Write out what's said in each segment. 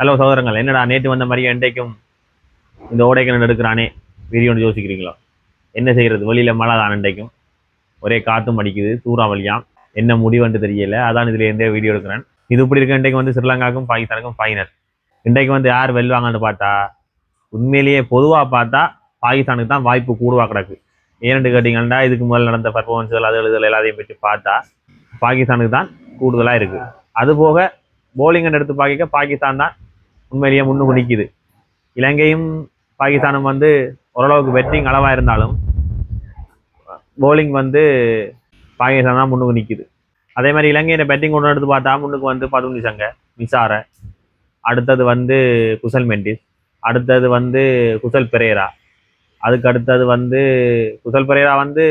Hello சகோதரங்கள். என்னடா நேற்று வந்த மாதிரி இன்றைக்கும் இந்த ஓடைக்கணன் எடுக்கிறானே? வீடியோன்னு யோசிக்கிறீங்களோ? என்ன செய்கிறது வெளியில் மழை தான் இன்றைக்கும் ஒரே காற்றும் அடிக்குது சூறாவளியாம் என்ன முடிவுன்ட்டு தெரியல. அதான் இதில் இருந்தே வீடியோ எடுக்கிறேன். இது இப்படி இருக்க இன்றைக்கு வந்து ஸ்ரீலங்காவுக்கும் பாகிஸ்தானுக்கும் ஃபைனல் இன்றைக்கு வந்து யார் வெல்வாங்கன்னு பார்த்தா உண்மையிலேயே பொதுவாக பார்த்தா பாகிஸ்தானுக்கு தான் வாய்ப்பு கூடுவா கிடக்கு. ஏன்னு கேட்டிங்கன்னா இதுக்கு முதல் நடந்த பர்ஃபார்மன்ஸுகள் அது எழுதுகள் எல்லாத்தையும் பற்றி பார்த்தா பாகிஸ்தானுக்கு தான் கூடுதலாக இருக்குது அதுபோக போலிங்கன்னு எடுத்து பார்க்க பாகிஸ்தான் தான் உண்மையிலேயே முன்னுக்கு நிற்கிது இலங்கையும் பாகிஸ்தானும் வந்து ஓரளவுக்கு வெற்றிங் அளவாக இருந்தாலும் bowling வந்து பாகிஸ்தான் தான் முன்னுக்கு நிற்கிது அதே மாதிரி இலங்கையில பேட்டிங் கொண்டு எடுத்து பார்த்தா முன்னுக்கு வந்து பதுனி சங்க மிசார அடுத்தது வந்து குசல் மெண்டிஸ். அடுத்தது வந்து குசல் பெரேரா. அதுக்கு அடுத்தது வந்து குசல் பெரேரா வந்து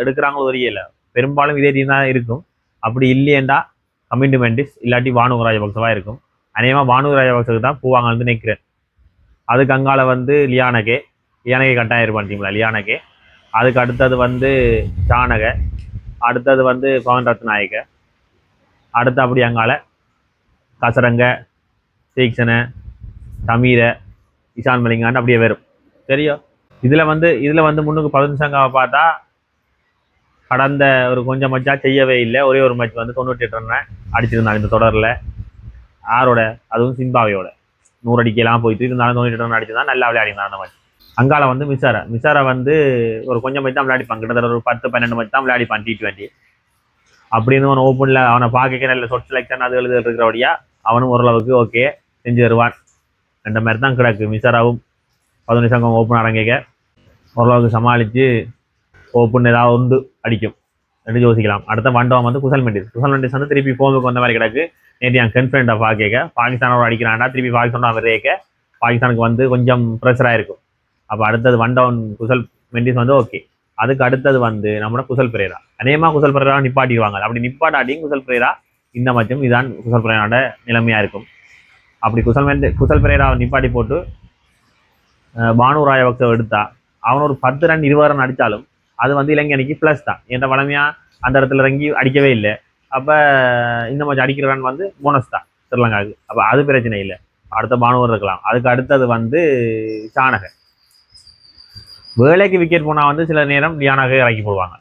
எடுக்கிறாங்களோ தெரியல. பெரும்பாலும் இதே டீம் தான் இருக்கும். அப்படி இல்லையேண்டா கமிண்டு மெண்டிஸ் இல்லாட்டி வானு ராஜபக்சவா இருக்கும். அநேகமாக பானு ராஜபக்சவுக்கு தான் போவாங்க வந்து நிற்கிறேன் அதுக்கு அங்கால வந்து லியானகே லியானகே கட்டாயம் இருப்பான் டீம்ல லியானகே. அதுக்கு அடுத்தது வந்து சானக அடுத்தது வந்து பவன் ரத்நாயக அடுத்து அப்படி அங்கால கசரங்க தீக்ஷன சமீர இஷான் மலிங்கான்னு அப்படியே வரும். தெரியும் இதில் வந்து இதில் வந்து முன்னுக்கு பதினஞ்சு சங்காவை பார்த்தா கடந்த ஒரு கொஞ்சம் மச்சா செய்யவே இல்லை. ஒரே ஒரு மேட்ச் வந்து தொண்ணூற்றி எட்டு ரன் அடிச்சிருந்தாங்க இந்த தொடரில். ஆரோட அதுவும் சிம்பாவையோட. நூறு அடிக்கெல்லாம் போயிட்டு இருந்தாலும் தொண்ணூற்றி அடிச்சு தான் நல்லா விளையாடினா அந்த மாதிரி. அங்கால வந்து மிசாரா மிசாரா வந்து ஒரு கொஞ்சம் மணி தான் விளையாடிப்பான். கிட்டத்தட்ட ஒரு பத்து பன்னெண்டு மணி தான் விளையாடிப்பான் டி ட்வெண்ட்டி அப்படின்னு அவன் ஓப்பனில் அவனை பார்க்க நல்ல சொட் செலக்ஷன் அது எழுது இருக்கிறபடியா அவனும் ஓரளவுக்கு ஓகே செஞ்சு தருவான் ரெண்டு மாதிரி தான் கிடக்கு மிசாராவும் பதினஞ்சு சங்கம் ஓப்பன் அடங்கிக்க. ஓரளவுக்கு சமாளித்து ஓப்பன் ஏதாவது உண்டு அடிக்கும். ரெண்டு யோசிக்கலாம் அடுத்த வண்டவன் வந்து குசல் மெண்டிஸ். குசல் மெண்டிஸ் வந்து திருப்பி ஃபோமுக்கு வந்த மாதிரி கிடக்கு. நேற்று என் கன்ஃபிடண்டாக பார்க்க பாகிஸ்தானோட அடிக்கிறான்டா திருப்பி பாகிஸ்தானோட விரைக்க பாகிஸ்தானுக்கு வந்து கொஞ்சம் ப்ரெஷராக இருக்கும். அப்போ அடுத்தது வண்டவன் குசல் மெண்டிஸ் வந்து ஓகே அதுக்கு அடுத்தது வந்து நம்மளோட குசல் பிரேரா. அநேகமாக குசல் பிரேரா நிப்பாட்டிடுவாங்க. அப்படி நிப்பாட்டாட்டியும் குசல் பிரேரா இந்த மச்சும் இதான் குசல் பிரேராவோட நிலைமையாக இருக்கும். அப்படி குசல் மெண்டு குசல் பிரேராவை நிப்பாட்டி போட்டு பானு ராயபக்சவ எடுத்தா அவன் ஒரு பத்து ரன் இருபது ரன் அடித்தாலும் அது வந்து இலங்கை அணிக்கு ப்ளஸ் தான். என்ற வளமையாக அந்த இடத்துல இறங்கி அடிக்கவே இல்லை. அப்போ இந்த மாதிரி அடிக்கிற ரன் வந்து போனஸ் தான் ஸ்ரீலங்காவுக்கு. அப்போ அது பிரச்சனை இல்லை. அடுத்த பானுவர் இருக்கலாம். அதுக்கு அடுத்தது வந்து சாணக வேலைக்கு விக்கெட் போனால் வந்து சில நேரம் லியானாகவே இறக்கி போடுவாங்க.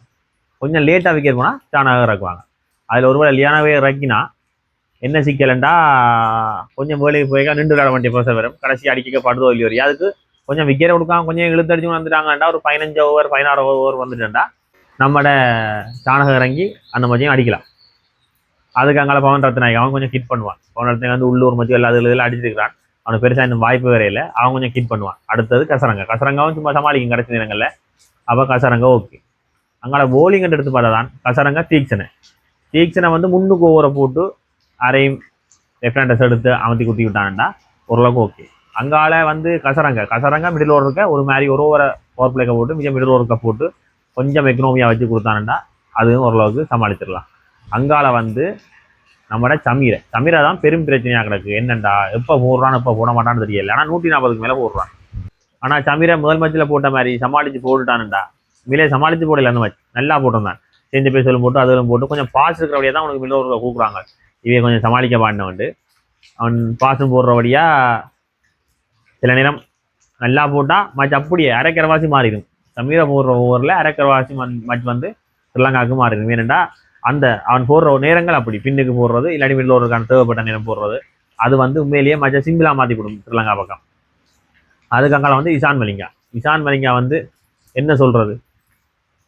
கொஞ்சம் லேட்டாக விக்கெட் போனால் சாணாக இறக்குவாங்க. அதில் ஒருவேளை லியானாகவே இறக்கினா என்ன சிக்கலண்டா? கொஞ்சம் வேலைக்கு போய் நின்று விளையாட வேண்டிய ப்ரெஷர் வரும். கடைசி அடிக்க படுதோ இல்லையோ அதுக்கு கொஞ்சம் விக்கெட் கொடுக்காம கொஞ்சம் இழுத்தடிச்சு வந்துட்டாங்கண்டா. ஒரு பதினஞ்சு ஓவர் பதினாறு ஓவர் வந்துட்டேன்டா. நம்மட சாணகம் இறங்கி அந்த மாதிரியும் அடிக்கலாம். அதுக்கு அங்கே பவன் ரத்நாயக் அவன் கொஞ்சம் கிட் பண்ணுவான். பவன் ரத்நாயக் வந்து உள்ளூர் மதியம் எல்லா இதில் அடிச்சிருக்கிறான். அவனுக்கு பெருசாக இந்த வாய்ப்பு வேற இல்லை. அவன் கொஞ்சம் கிட் பண்ணுவான். அடுத்தது கசரங்க. கசரங்காவும் சும்மா சமாளிக்கும் கடைசி நேரங்களில். அப்போ கசரங்க ஓகே அங்கால போலிங் எடுத்து பார்த்தா தான் கசரங்க தீக்ஷனை தீக்ஷனை வந்து முன்னுக்கு ஓவரை போட்டு அரையும் லெஃப்ட் ஹேண்டர்ஸ் எடுத்து அமர்த்தி குத்தி விட்டான்டா. ஓரளவுக்கு ஓகே அங்கால வந்து கசரங்க. கசரங்க மிடில் ஓவர் இருக்க ஒரு மாதிரி ஒரு ஓவரை ஓவர் பிளேக்க போட்டு மிக மிடில் ஓவருக்க போட்டு கொஞ்சம் எக்கனாமியாக வச்சு கொடுத்தானுண்டா அதுவும் ஓரளவுக்கு சமாளிச்சிடலாம். அங்கால வந்து நம்மட சமீரை. சமீரை தான் பெரும் பிரச்சனையாக கிடக்கு. என்னண்டா? எப்போ போடுறான்னு எப்போ போட மாட்டான்னு தெரியல. ஆனால் நூற்றி நாற்பதுக்கு மேலே போடுறான். ஆனால் சமீரை முதல் மச்சில் போட்ட மாதிரி சமாளித்து போட்டுட்டானுண்டா. மிலே சமாளித்து போடல அந்த மேட்ச் நல்லா போட்டிருந்தான். செஞ்ச பேசலும் போட்டு அதுவும் போட்டு கொஞ்சம் பாஸ் இருக்கிறபடியாக தான் உனக்கு மிடில் கூப்பிடுறாங்க கூப்பிட்றாங்க. இவன் கொஞ்சம் சமாளிக்க வந்து அவன் பாசம் போடுற வழியாக சில நேரம் நல்லா போட்டால் மச்சு அப்படியே அரைக்கரவாசி மாறிடும். சமீரை போடுற ஓவரில் அரைக்கரவாசி மச் வந்து ஸ்ரீலங்காவுக்கு மாறிடும். ஏனெண்டா? அந்த அவன் போடுற நேரங்கள் அப்படி. பின்னுக்கு போடுறது இல்லாட்டி மிடில் ஓவருக்கான தேவைப்பட்ட நேரம் போடுறது. அது வந்து உண்மையிலேயே மேட்சை சிம்பிளாக மாற்றி கொடுக்கும் ஸ்ரீலங்கா பக்கம். அதுக்கு அங்கால வந்து இசான் மலிங்கா. இசான் மலிங்கா வந்து என்ன சொல்கிறது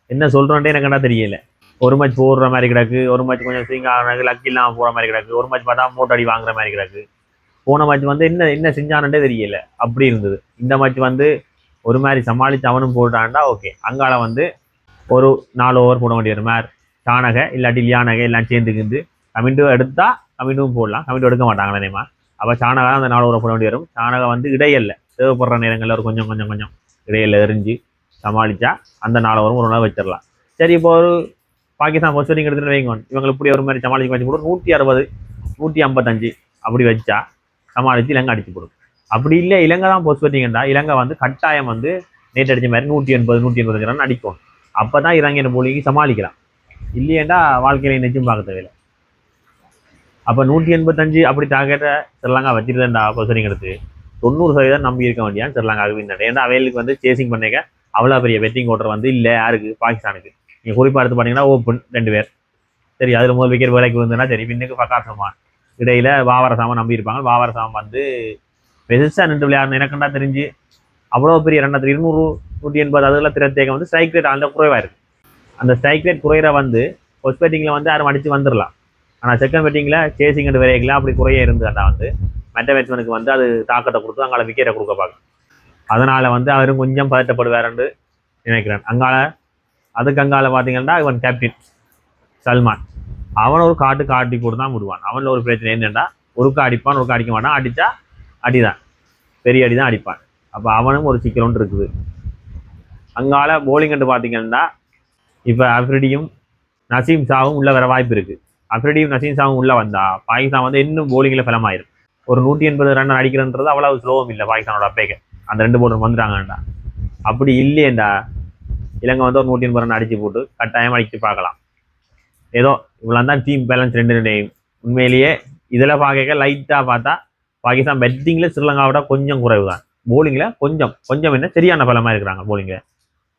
என்ன சொல்றோன்ட்டே எனக்கு என்ன தெரியல. ஒரு மேட்ச் போடுற மாதிரி கிடக்கு ஒரு மேட்ச் கொஞ்சம் ஸ்விங் ஆகிற லக் இல்லாமல் போகிற மாதிரி கிடக்கு ஒரு மேட்ச் பார்த்தா மூட்டை அடி வாங்குற மாதிரி கிடக்கு. போன மேட்ச் வந்து என்ன என்ன செஞ்சானுன்றே தெரியல. அப்படி இருந்தது. இந்த மேட்ச் வந்து ஒரு மாதிரி சமாளித்து அவனும் போட்டான்டா ஓகே அங்கால வந்து ஒரு நாலு ஓவர் போட வேண்டிய ஒரு மேர் தானக இல்லாட்டி லியானக எல்லாம் சேர்ந்துக்கிந்து கமிண்டு எடுத்தா கமிண்டும் போடலாம். கமிண்டு எடுக்க மாட்டாங்களே நேமா அப்போ சாணகம் அந்த நாலு போட வேண்டி வரும். சாணகம் வந்து இடையல்ல. தேவைப்படுற நேரங்களில் ஒரு கொஞ்சம் கொஞ்சம் கொஞ்சம் இடையில எரிஞ்சு சமாளித்தா அந்த நாலு வரும் ஒரு நாள் வச்சிடலாம். சரி இப்போ ஒரு பாகிஸ்தான் பொசிஷனிங் எடுத்துகிட்டு வைங்க. இவங்க இப்படி ஒரு மாதிரி சமாளிச்சு வச்சு கூட. நூற்றி அறுபது நூற்றி ஐம்பத்தஞ்சு அப்படி வச்சா சமாளித்து இலங்கை அடிச்சு போடும் அப்படி இல்லை இலங்கை தான் போஸ்ட் பண்ணிங்கன்னா இலங்கை வந்து கட்டாயம் வந்து நேற்று அடிச்ச மாதிரி நூற்றி எண்பது நூற்றி எண்பது ரன் அடிக்கும். அப்போ தான் இலங்கையின் போலிக்கு சமாளிக்கலாம். இல்லையேண்டா வாழ்க்கையில நிச்சயம் பார்க்க தேவையில்லை. அப்போ நூற்றி எண்பத்தஞ்சு அப்படி டார்கெட்டை ஸ்ரீலங்கா வச்சிருந்தேன்டா பொசிஷனிங் எடுத்து தொண்ணூறு சதவீதம் நம்பி இருக்க வேண்டியான் ஸ்ரீலங்காவுக்கு வின் ஏன்னா அவைகளுக்கு வந்து சேசிங் பண்ணிக்க அவ்வளோ பெரிய வெட்டிங் ஓட்டர் வந்து இல்லை யாருக்கு? பாகிஸ்தானுக்கு. நீங்கள் குறிப்பாக எடுத்து பார்த்தீங்கன்னா ஓப்பன் ரெண்டு பேர். சரி அதில் முதல் விக்கெட் வேலைக்கு வந்ததுன்னா சரி பின்னுக்கு பக்கார் சமான் இடையில வாவர சாமான் நம்பி இருப்பாங்க. வாவர சாமான் வந்து பெருசாக நின்று விளையாடணும். எனக்குண்டா தெரிஞ்சு அவ்வளோ பெரிய ரெண்டாயிரத்தி இருநூறு நூற்றி எண்பது அதில் திறத்தேகம் வந்து ஸ்ட்ரைக் ரேட் அந்த குறைவாக இருக்குது அந்த ஸ்ட்ரைக் ரேட் குறையிற வந்து ஃபர்ஸ்ட் பேட்டிங்கில் வந்து யாரும் அடித்து வந்துடலாம் ஆனால் செகண்ட் பேட்டிங்கில் சேசிங் அண்ட் விரைக்கலாம் அப்படி குறைய இருந்ததுன்னா வந்து மற்ற பேட்ஸ்மேனுக்கு வந்து அது தாக்கத்தை கொடுத்து அங்கால விக்கெட்டை கொடுக்க பார்க்கும். அதனால் வந்து அவரும் கொஞ்சம் பதட்டப்படுவாருன்னு நினைக்கிறேன். அங்கால அதுக்கு அங்கால பார்த்தீங்கன்னா இவன் கேப்டன் சல்மான். அவன் ஒரு காட்டு காட்டி போட்டு தான் விடுவான். அவனில் ஒரு பிரச்சனை என்னென்னா ஒருக்கா அடிப்பான் ஒருக்கா அடிக்க மாட்டான். அடித்தா அடிதான். பெரிய அடி தான் அடிப்பான். அப்போ அவனும் ஒரு சிக்கல் இருக்குது. அங்கால போலிங் கண்டு பார்த்தீங்கன்னா இப்போ அஃப்ரிடியும் நசீம் ஷாவும் உள்ளே வர வாய்ப்பு இருக்குது அஃப்ரிடியும் நசீம் ஷாவும் உள்ளே வந்தால் பாகிஸ்தான் வந்து இன்னும் போலிங்கில் ஃபலமாயிரும் ஒரு நூற்றி எண்பது ரன் அடிக்கிறன்றது அவ்வளவு ஸ்லோவும் இல்லை பாகிஸ்தானோட அப்பேக்க. அந்த ரெண்டு போலர் வந்துட்டாங்கண்டா அப்படி இல்லையேண்டா. இலங்கை வந்து ஒரு நூற்றி எண்பது ரன் அடித்து போட்டு கட்டாயம் அடிச்சு பார்க்கலாம். ஏதோ இவ்வளோ தான் டீம் பேலன்ஸ் ரெண்டு ரெண்டையும். உண்மையிலேயே இதில் பார்க்க லைட்டாக பார்த்தா பாகிஸ்தான் பெட்டிங்கில் ஸ்ரீலங்காவோட கொஞ்சம் குறைவு தான் போலிங்கில் கொஞ்சம் கொஞ்சம் என்ன சரியான பலமாக இருக்கிறாங்க போலிங்கில்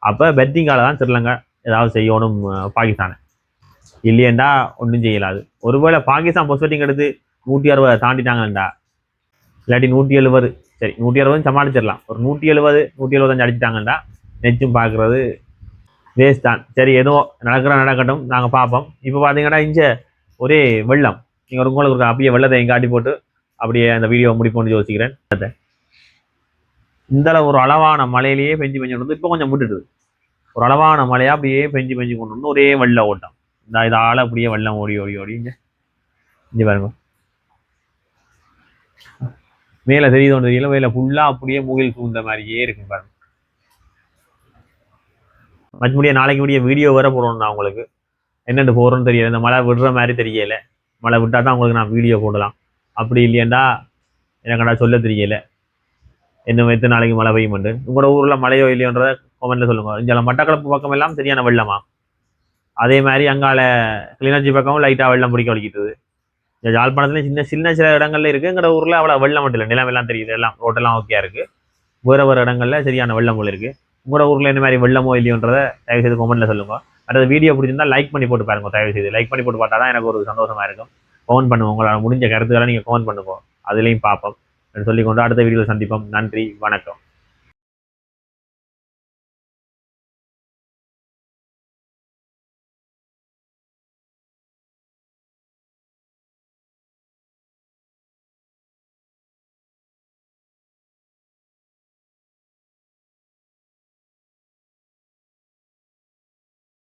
அப்போ பெட்டிங்கால தான் ஸ்ரீலங்கா ஏதாவது செய்யணும் பாகிஸ்தானை. இல்லையேண்டா ஒன்றும் செய்யலாது. ஒருவேளை பாகிஸ்தான் பொஸ் எடுத்து நூற்றி அறுபதை தாண்டிட்டாங்கண்டா இல்லாட்டி நூற்றி எழுபது சரி நூற்றி அறுபது சமாளிச்சிடலாம். ஒரு நூற்றி எழுபது நூற்றி எழுபத்தஞ்சு அடிச்சிட்டாங்கண்டா நெச்சும் பார்க்குறது வேஸ்ட் தான். சரி ஏதோ நடக்கிற நடக்கட்டும் நாங்கள் பார்ப்போம் இப்போ பார்த்தீங்கன்னா இங்கே ஒரே வெள்ளம். நீங்கள் உங்களுக்கு ஒரு அப்படியே வெள்ளத்தை காட்டி போட்டு அப்படியே அந்த வீடியோ முடிப்போம்னு யோசிக்கிறேன். அதை. இந்த ஒரு அளவான மழையிலேயே பெஞ்சு பெஞ்சு வந்து இப்போ கொஞ்சம் விட்டுட்டுது ஒரு அளவான மழையாக அப்படியே பெஞ்சு பெஞ்சு கொண்டு வந்து ஒரே வெள்ள ஓட்டம். இந்த இதால் அப்படியே வெள்ளம் ஓடி ஓடி ஓடி இங்கே. இங்கே பாருங்க. மேலே தெரியுது ஒன்று தெரியல மேலே ஃபுல்லாக அப்படியே மூகில் சூழ்ந்த மாதிரியே இருக்குங்க பாருங்க. மச்சு முடிய நாளைக்கு முடிய வீடியோ வர போகிறோம் நான் உங்களுக்கு. என்னென்னு போகிறோன்னு தெரியல இந்த மழை விடுற மாதிரி தெரியல. மழை விட்டால் தான் உங்களுக்கு நான் வீடியோ போடலாம். அப்படி இல்லையாண்டா எனக்கடா சொல்ல தெரியல. என்ன வைத்து நாளைக்கு மழை பெய்யுமெண்டு உங்களோட ஊரில் மழையோ இல்லையோன்றத கமெண்ட்டில் சொல்லுங்க. இங்கே மட்டக்களப்பு பக்கம் எல்லாம் சரியான வெள்ளமா? அதே மாதிரி அங்கால கிளிநொச்சி பக்கமும் லைட்டாக வெள்ளம் பிடிக்க வலிக்கிட்டது இந்த யாழ்ப்பாணத்துல சின்ன சின்ன சில இடங்கள்ல இருக்குங்கிற எங்களோட ஊரில் அவ்வளோ வெள்ளம் மட்டும் இல்லை. நிலம் எல்லாம் தெரியுது. எல்லாம் ரோட்டெல்லாம் ஓகே இருக்கு. வேறு வேறு இடங்கள்ல சரியான வெள்ளம் போல இருக்கு. உங்களோட ஊரில் என்ன மாதிரி வெள்ளமோ இல்லையோன்றதை தயவு செய்து கமெண்ட்டில் சொல்லுங்க. அடுத்த வீடியோ பிடிச்சிருந்தா லைக் பண்ணி போட்டு பாருங்க. தயவு செய்து லைக் பண்ணி போட்டு பார்த்தா தான் எனக்கு ஒரு சந்தோஷமா இருக்கும். கமெண்ட் பண்ணுவோம் உங்களால் முடிஞ்ச கருத்துக்களை நீங்கள் கமெண்ட் பண்ணுவோம் அதுலேயும் பார்ப்போம். சொல்லிக்கொண்டு அடுத்த வீடியோவில் சந்திப்போம். நன்றி. வணக்கம்.